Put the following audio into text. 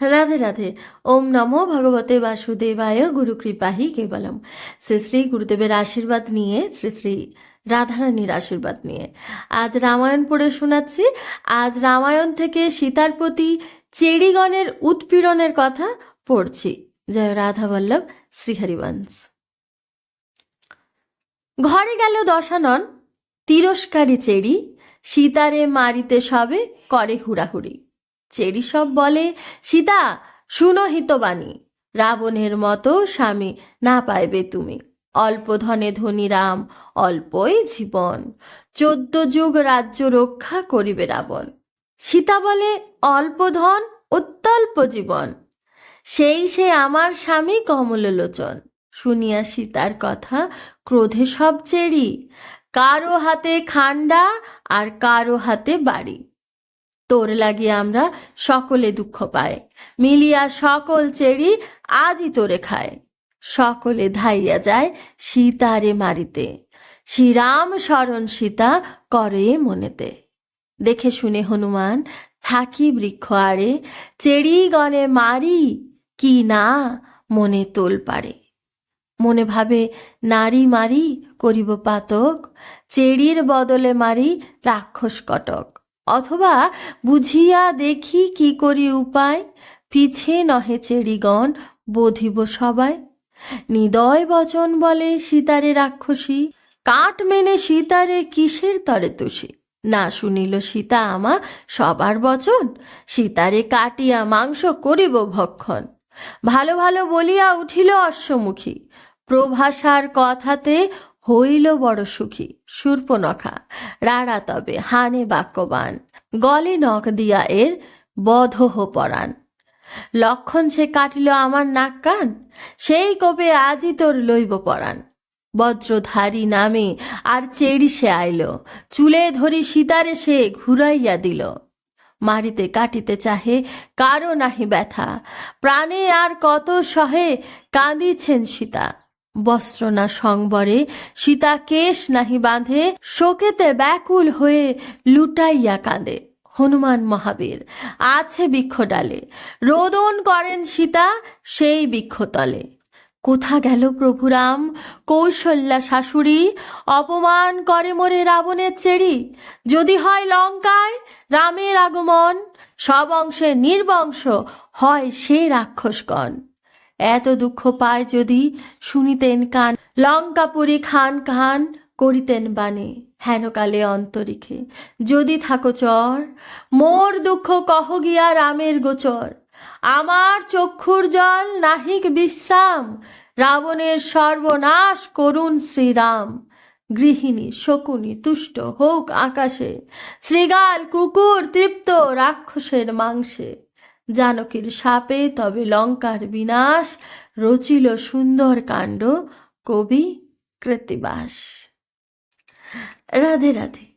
রাধে রাধে। ওম নমো ভগবতে বাসুদেবায় গুরু কৃপাহি কেবলম। শ্রী শ্রী গুরুদেবের আশীর্বাদ নিয়ে, শ্রী শ্রী রাধারানীর আশীর্বাদ নিয়ে। আজ রামায়ণ পড়ে শোনাচ্ছি। আজ রামায়ণ থেকে সীতার প্রতি চেরিগণের উৎপীড়নের কথা পড়ছি। জয় রাধা বল্লভ শ্রীহরিবংশ। ঘরে গেল দশানন, তিরস্কারী চেরি, সীতারে মারিতে সবে, করে হুড়াহুড়ি। চেড়ি সব বলে, সীতা, শুনো হিতবাণী। রাবণের মতো স্বামী না পাইবে তুমি। অল্প ধনে ধনী রাম, অল্পই জীবন। চোদ্দ যুগ রাজ্য রক্ষা করিবে রাবণ। সীতা বলে, অল্প ধন, অত্যল্প জীবন। সেই সে আমার স্বামী কমললোচন শুনিয়া সীতার কথা ক্রোধে সব চেরি। কারও হাতে খান্ডা আর কারও হাতে বাড়ি। তোর লাগিয়ে আমরা সকলে দুঃখ পাই। মিলিয়া সকল চেড়ি আজই তোরে খায়। সকলে ধাইয়া যায় সীতারে মারিতে। শ্রীরাম শরণ সীতা করে মনেতে। দেখে শুনে হনুমান, থাকি বৃক্ষ আড়ে চেড়ি গণে মারি কি না মনে তোল পারে মনে ভাবে নারী মারি করিব পাতক, চেরির বদলে মারি রাক্ষস কটক। অথবা বুঝিয়া দেখি কি করি উপায়? পিছে নহে চেড়িগণ বোধিব সবাই। নিদয় বচন বলে সীতারে রাক্ষসী কাঠ মেনে সীতারে কিসের তরে তুষি? না শুনিল সীতা আমা সবার বচন, সীতারে কাটিয়া মাংস করিব ভক্ষণ। ভালো ভালো বলিয়া উঠিল অশ্বমুখী। প্রভাষার কথাতে হইল বড় সুখী শূর্পনখা রাড়া তবে, হানে বাক্যবান, গলে নখ দিয়া এর বধহ পরাণ। লক্ষণ সে কাটিল আমার নাক কান, সেই কবে আজই তোর লইব পরাণ। বজ্রধারী নামে আর চেড়ি সে আইল, চুলে ধরি সীতারে সে ঘুরাইয়া দিল। মারিতে কাটিতে চাহে কারও নাহি ব্যথা, প্রাণে আর কত সহে কাঁদিছেন সীতা। বস্ত্র না সংবরে সীতা কেশ নাহি বাঁধে, শোকেতে ব্যাকুল হয়ে লুটাইয়া কাঁদে। হনুমান মহাবীর, আছে বৃক্ষ ডালে। রোদন করেন সীতা, সেই বৃক্ষতলে কোথা গেল প্রভুরাম, কৌশল্যা শাশুড়ি? অপমান করে মোরে রাবণের চেরি। যদি হয় লঙ্কায়, রামের আগমন। সব অংশে নির্বংশ হয় সে রাক্ষসগণ এত দুঃখ পায় যদি শুনিতেন কান। লঙ্কাপুরী খান খান করিতেন বানে হেনকালে অন্তরিখে। যদি থাকো চর, মোর দুঃখ কহ গিয়া রামের গোচর। আমার চক্ষুর জল নাহিক বিশ্রাম, রাবণের সর্বনাশ করুণ শ্রীরাম। গৃহিণী, শকুনি, তুষ্ট, হোক আকাশে শৃগাল কুকুর, তৃপ্ত, রাক্ষসের মাংসে। জানকীর সাপে তবে লঙ্কার বিনাশ রচিল সুন্দর কাণ্ড কবি কৃতিবাস রাধে রাধে।